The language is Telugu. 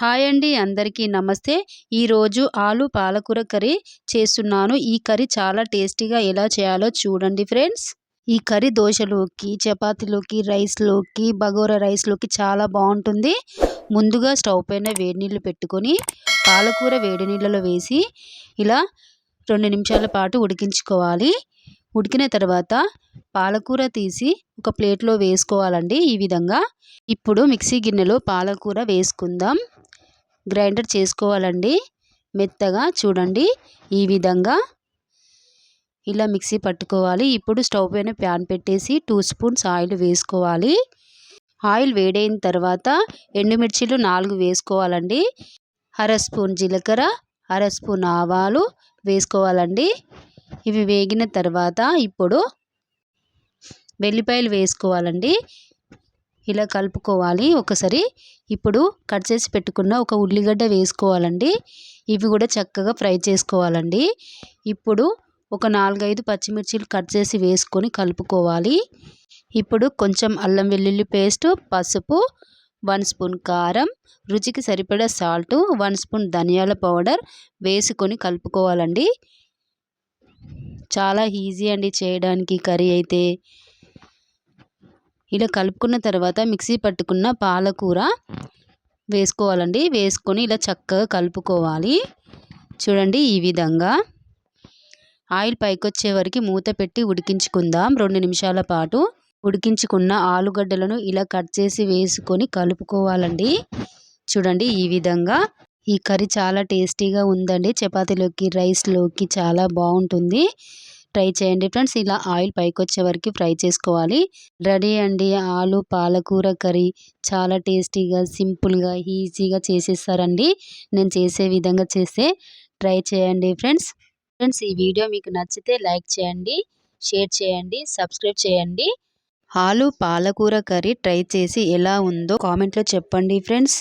హాయ్ అండి అందరికీ నమస్తే. ఈరోజు ఆలు పాలకూర కర్రీ చేస్తున్నాను. ఈ కర్రీ చాలా టేస్టీగా ఎలా చేయాలో చూడండి ఫ్రెండ్స్. ఈ కర్రీ దోశలోకి చపాతీలోకి రైస్లోకి బగోరా రైస్లోకి చాలా బాగుంటుంది. ముందుగా స్టవ్ పైన వేడి నీళ్ళు పెట్టుకొని పాలకూర వేడి నీళ్ళలో వేసి ఇలా రెండు నిమిషాల పాటు ఉడికించుకోవాలి. ఉడికిన తర్వాత పాలకూర తీసి ఒక ప్లేట్లో వేసుకోవాలండి ఈ విధంగా. ఇప్పుడు మిక్సీ గిన్నెలో పాలకూర వేసుకుందాం. గ్రైండర్ చేసుకోవాలండి. మెత్తగా చూడండి. ఈ విధంగా ఇలా మిక్సీ పట్టుకోవాలి. ఇప్పుడు స్టవ్ పైన ప్యాన్ పెట్టేసి టూ స్పూన్స్ ఆయిల్ వేసుకోవాలి. ఆయిల్ వేడైన తర్వాత ఎండుమిర్చిలు నాలుగు వేసుకోవాలండి. అర స్పూన్ జీలకర్ర అర స్పూన్ ఆవాలు వేసుకోవాలండి. ఇవి వేగిన తర్వాత ఇప్పుడు వెల్లిపాయలు వేసుకోవాలండి. ఇలా కలుపుకోవాలి. ఒకసారి ఇప్పుడు కట్ చేసి పెట్టుకున్న ఒక ఉల్లిగడ్డ వేసుకోవాలండి. ఇవి కూడా చక్కగా ఫ్రై చేసుకోవాలండి. ఇప్పుడు ఒక నాలుగైదు పచ్చిమిర్చిలు కట్ చేసి వేసుకొని కలుపుకోవాలి. ఇప్పుడు కొంచెం అల్లం వెల్లుల్లి పేస్ట్ పసుపు వన్ స్పూన్ కారం రుచికి సరిపడా సాల్ట్ వన్ స్పూన్ ధనియాల పౌడర్ వేసుకొని కలుపుకోవాలండి. చాలా ఈజీ అండి చేయడానికి కర్రీ అయితే. ఇలా కలుపుకున్న తర్వాత మిక్సీ పట్టుకున్న పాలకూర వేసుకోవాలండి. వేసుకొని ఇలా చక్కగా కలుపుకోవాలి. చూడండి ఈ విధంగా. ఆయిల్ పైకొచ్చే వరకు మూత పెట్టి ఉడికించుకుందాం. రెండు నిమిషాల పాటు ఉడికించుకున్న ఆలుగడ్డలను ఇలా కట్ చేసి వేసుకొని కలుపుకోవాలండి. చూడండి ఈ విధంగా. ఈ కర్రీ చాలా టేస్టీగా ఉందండి. చపాతీలోకి రైస్లోకి చాలా బాగుంటుంది. ట్రై చేయండి ఫ్రెండ్స్. ఇలా ఆయిల్ పైకి వచ్చే వరకు ఫ్రై చేసుకోవాలి. రెడీ అండి. ఆలు పాలకూర కర్రీ చాలా టేస్టీగా సింపుల్గా ఈజీగా చేసేస్తారండి. నేను చేసే విధంగా చేస్తే ట్రై చేయండి ఫ్రెండ్స్. ఫ్రెండ్స్ ఈ వీడియో మీకు నచ్చితే లైక్ చేయండి షేర్ చేయండి సబ్స్క్రైబ్ చేయండి. ఆలు పాలకూర కర్రీ ట్రై చేసి ఎలా ఉందో కామెంట్లో చెప్పండి ఫ్రెండ్స్.